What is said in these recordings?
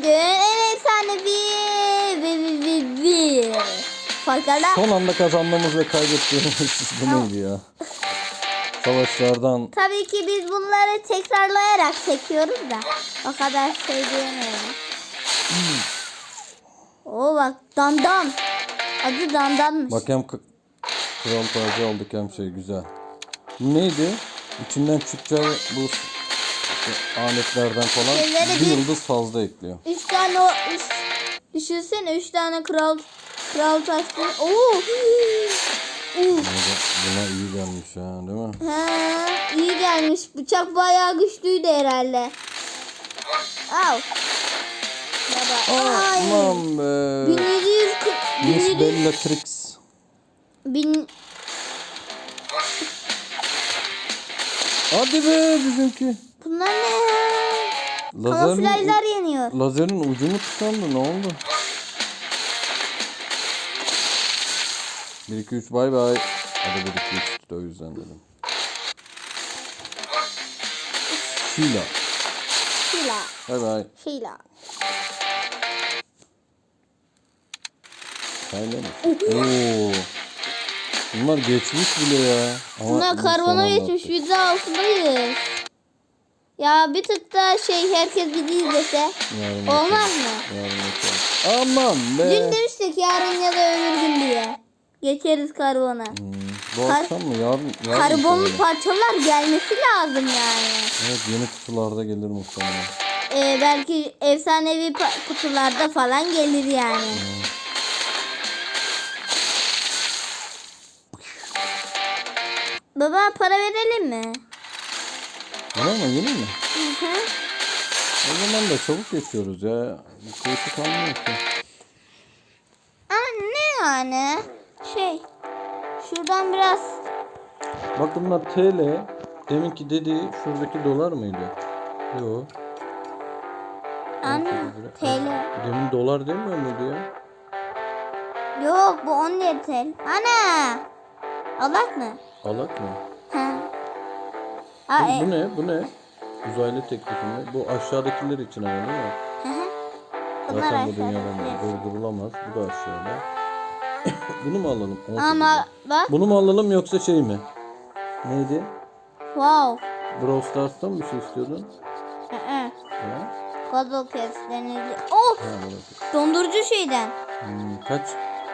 bugün en efsanevi vi vi vi vi. Farklarla Son anda kazanmamız ve kaybettiğimiz bu neydi ya? Savaşlardan tabii ki biz bunları tekrarlayarak çekiyoruz da o kadar şey diyemiyorum. Oo bak dandan. Adı dandanmış. bak hem kral tacı aldık hem şey güzel. Neydi? İçinden çıkacağı bu işte aletlerden falan Şeyleri bir bir- yıldız fazla ekliyor. Üç tane o üç, düşünsene üç tane kral kral taşlı. Oo. Uf. Buna, buna iyi gelmiş ha değil mi? Ha, iyi gelmiş. Bıçak bayağı güçlüydü herhalde. Au. Baba. Ay. Aman be. 1700 Miss 1700 Bellatrix. bin Hadi be bizimki. Bunlar ne? Lazerin, Kamuflajlar yeniyor. lazerin ucu mu tıkandı ne oldu? 1 2 3 bay bay. Hadi 1 2 3 de o yüzden dedim. Şila. Şila. Bay bay. Şila. Saylemiş. Oo. Bunlar geçmiş bile ya. Ama Bunlar karbona geçmiş. anlattık. Biz de altındayız. Ya bir tık da şey herkes bizi izlese. Yarın Olmaz mı? Yarın. Aman be. Dün demiştik yarın ya da öbür gün diye. Geçeriz karbona. Hmm, Bu Kar- akşam mı? Yarın, yarın Karbonlu parçalar gelmesi lazım yani. Evet yeni kutularda gelir muhtemelen. Ee, belki efsanevi kutularda falan gelir yani. Baba para verelim mi? Öyle mi? Yeni mi? Hı hı. O zaman da çabuk geçiyoruz ya. Keyfi kalmıyor ki. Ama ne yani? Şey, şuradan biraz Bak bunlar TL. Deminki dediği şuradaki dolar mıydı? Yok. ana TL. Demin dolar demiyor muydu ya? Yok bu 10 lira TL. Ana! Alak mı? Alak mı? Ha. Bu, e, bu ne? Bu ne? Uzaylı teklifi mi? Bu aşağıdakiler için ama değil mi? hı hı. Bunlar Zaten bu aşağıda. dünyada durdurulamaz. Bu da aşağıda. Bunu mu alalım? 18 Ama bak. Bunu mu alalım yoksa şey mi? Neydi? Wow. Brawl Stars'tan bir şey istiyordun? Hı hı. Puzzle keslenildi. Oh! Ha, evet. Dondurucu şeyden. Hmm, kaç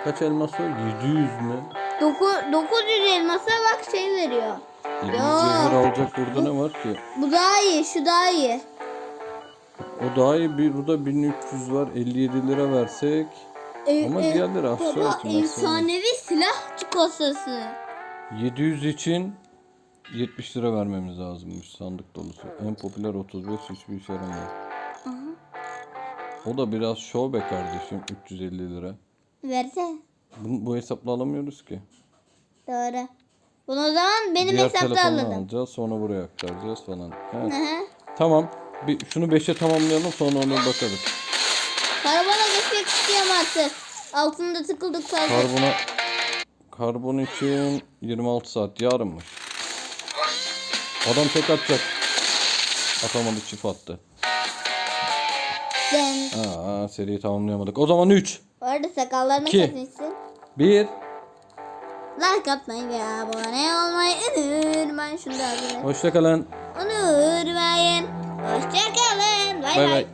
kaç elmas var? 700 mü? Doku, 900 elmasa bak şey veriyor. 700 Ya. cevher alacak burada ne var ki? Bu daha iyi, şu daha iyi. O daha iyi bir burada 1300 var 57 lira versek. E, Ama e, diğerleri için mesela. efsanevi silah çikolatası. 700 için 70 lira vermemiz lazımmış sandık dolusu. En popüler 35 hiçbir işe yaramıyor. O da biraz şov be kardeşim 350 lira. Verse. Bu, bu hesapla alamıyoruz ki. Doğru. Bunu o zaman benim Diğer hesapta telefonla alalım. alacağız sonra buraya aktaracağız falan. Evet. Tamam. Bir, şunu 5'e tamamlayalım sonra ona bakarız. Karavana geçmek istiyorum artık. Altında tıkıldık kaldık. Karbona karbon için 26 saat yarınmış. Adam tek atacak. Atamadı çift attı. Aa, seriyi tamamlayamadık. O zaman 3, Bu arada sakallarını İki. kesmişsin. 1. Like atmayı ve abone olmayı unutmayın. Şunu da hazırlayın. Hoşçakalın. Unutmayın. Hoşçakalın. Bay. bay.